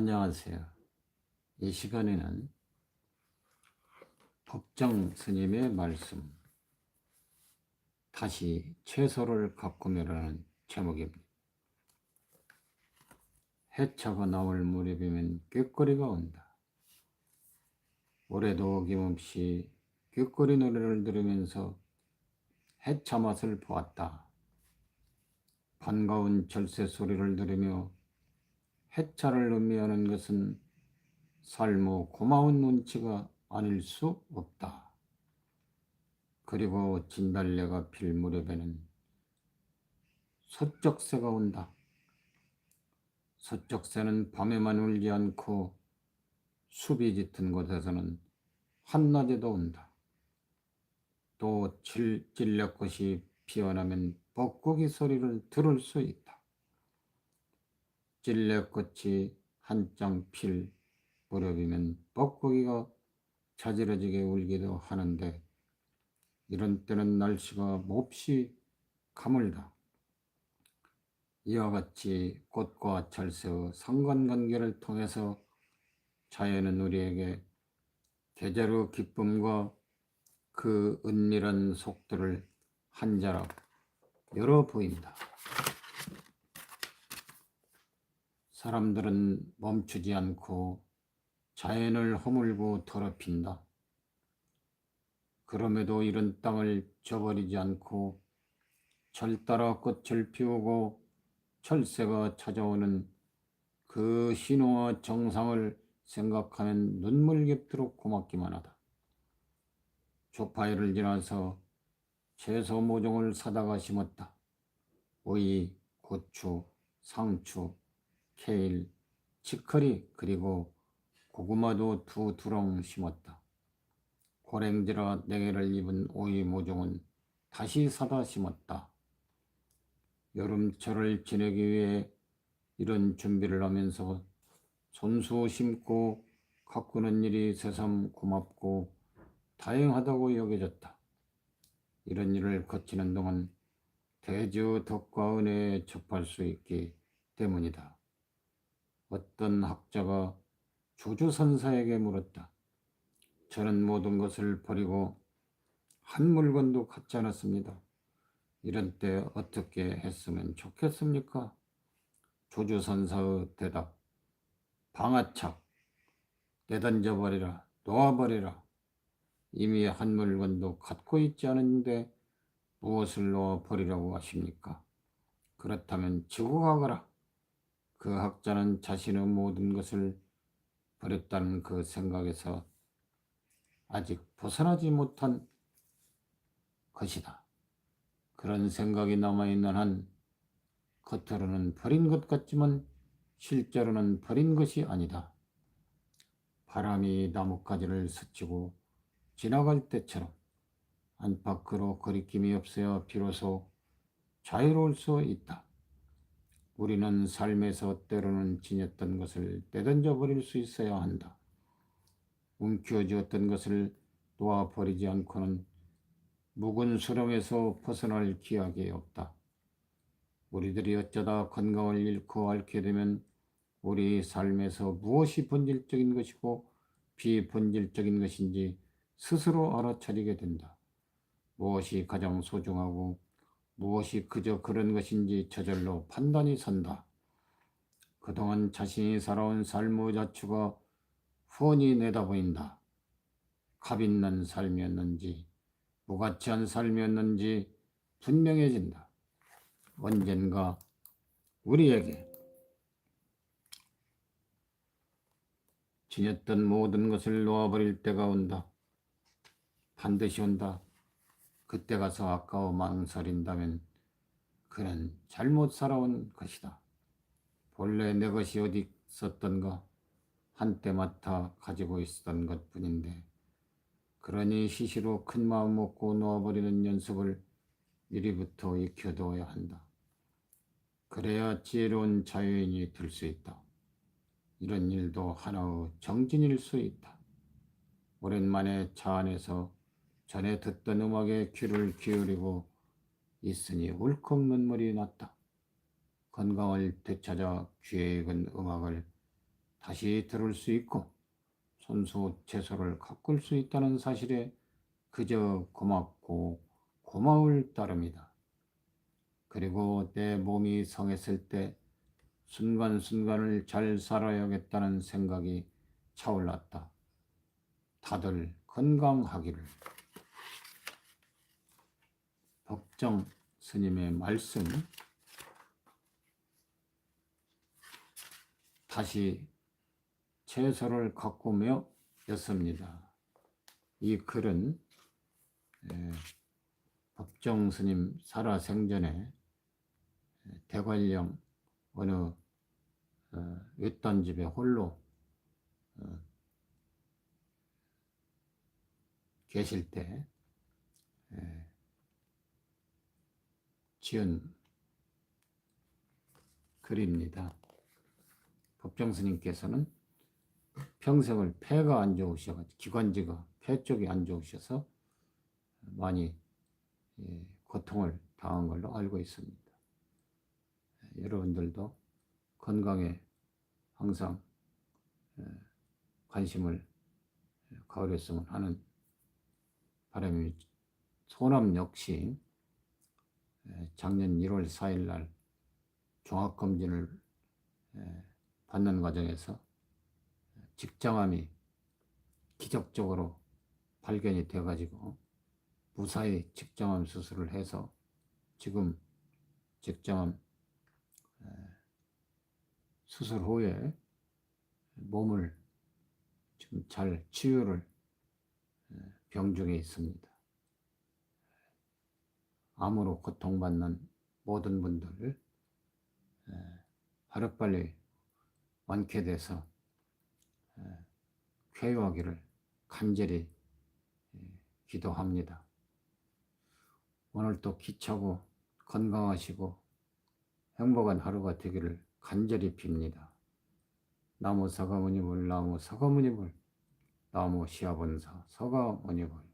안녕하세요. 이 시간에는 법정 스님의 말씀, 다시 채소를 가꾸며라는 제목입니다. 해차가 나올 무렵이면 꾀거리가 온다. 올해도 어김없이 꾀거리 노래를 들으면서 해차 맛을 보았다. 반가운 절세 소리를 들으며 해차를 의미하는 것은 삶의 고마운 눈치가 아닐 수 없다. 그리고 진달래가 필 무렵에는 서쪽새가 온다. 서쪽새는 밤에만 울지 않고 숲이 짙은 곳에서는 한낮에도 온다. 또 질, 찔레꽃이 피어나면 뻐꾸기 소리를 들을 수 있다. 찔레꽃이 한창 필 무렵이면 뻐꾸기가 자지러지게 울기도 하는데 이런 때는 날씨가 몹시 가물다. 이와 같이 꽃과 철새의 상관관계를 통해서 자연은 우리에게 계절의 기쁨과 그 은밀한 속도를 한 자락 열어 보인다. 사람들은 멈추지 않고 자연을 허물고 더럽힌다. 그럼에도 이런 땅을 저버리지 않고 절 따라 꽃을 피우고 철새가 찾아오는 그 신호와 정상을 생각하면 눈물겹도록 고맙기만 하다. 조파이를 지나서 채소 모종을 사다가 심었다. 오이, 고추, 상추, 케일, 치커리 그리고 고구마도 두 두렁 심었다. 고랭지라 냉해를 입은 오이 모종은 다시 사다 심었다. 여름철을 지내기 위해 이런 준비를 하면서 손수 심고 가꾸는 일이 새삼 고맙고 다행하다고 여겨졌다. 이런 일을 거치는 동안 대주 덕과 은혜에 접할 수 있기 때문이다. 어떤 학자가 조주선사에게 물었다. 저는 모든 것을 버리고 한 물건도 갖지 않았습니다. 이런 때 어떻게 했으면 좋겠습니까? 조주선사의 대답. 방아착. 내던져 버리라. 놓아버리라. 이미 한 물건도 갖고 있지 않은데 무엇을 놓아 버리라고 하십니까? 그렇다면 지고 가거라. 그 학자는 자신의 모든 것을 버렸다는 그 생각에서 아직 벗어나지 못한 것이다. 그런 생각이 남아있는 한 겉으로는 버린 것 같지만 실제로는 버린 것이 아니다. 바람이 나뭇가지를 스치고 지나갈 때처럼 안팎으로 거리낌이 없어야 비로소 자유로울 수 있다. 우리는 삶에서 때로는 지녔던 것을 내던져 버릴 수 있어야 한다. 움켜쥐었던 것을 놓아 버리지 않고는 묵은 수렁에서 벗어날 기약이 없다. 우리들이 어쩌다 건강을 잃고 앓게 되면 우리 삶에서 무엇이 본질적인 것이고 비본질적인 것인지 스스로 알아차리게 된다. 무엇이 가장 소중하고 무엇이 그저 그런 것인지 저절로 판단이 선다. 그동안 자신이 살아온 삶의 자추가 훤히 내다보인다. 값있는 삶이었는지 무가치한 삶이었는지 분명해진다. 언젠가 우리에게 지녔던 모든 것을 놓아버릴 때가 온다. 반드시 온다. 그때 가서 아까워 망설인다면 그는 잘못 살아온 것이다. 본래 내 것이 어디 있었던가 한때 맡아 가지고 있었던 것 뿐인데 그러니 시시로 큰 마음 먹고 놓아버리는 연습을 미리부터 익혀두어야 한다. 그래야 지혜로운 자유인이 될 수 있다. 이런 일도 하나의 정진일 수 있다. 오랜만에 차 안에서 전에 듣던 음악에 귀를 기울이고 있으니 울컥 눈물이 났다. 건강을 되찾아 귀에 익은 음악을 다시 들을 수 있고 손수 채소를 가꿀 수 있다는 사실에 그저 고맙고 고마울 따름이다. 그리고 내 몸이 성했을 때 순간순간을 잘 살아야겠다는 생각이 차올랐다. 다들 건강하기를. 법정 스님의 말씀 다시 채소를 가꾸며 였습니다. 이 글은 에, 법정 스님 살아생전에 대관령 어느 어, 외딴 집에 홀로 어, 계실 때 에, 지은 글입니다. 법정 스님께서는 평생을 폐가 안 좋으셔가지고 기관지가 폐 쪽이 안 좋으셔서 많이 예, 고통을 당한 걸로 알고 있습니다. 예, 여러분들도 건강에 항상 예, 관심을 가으렸으면 하는 바람이 소남 역시 예, 작년 1월 4일 날 종합검진을 예, 받는 과정에서 직장암이 기적적으로 발견이 돼가지고 무사히 직장암 수술을 해서 지금 직장암 에, 수술 후에 몸을 지금 잘 치유를 에, 병중에 있습니다. 암으로 고통받는 모든 분들 에, 하루빨리 완쾌돼서 에, 쾌유하기를 간절히 에, 기도합니다. 오늘도 기차고 건강하시고 행복한 하루가 되기를 간절히 빕니다. 나무 사과무니물 나무 사과무니물 나무 시아본사 사과무니물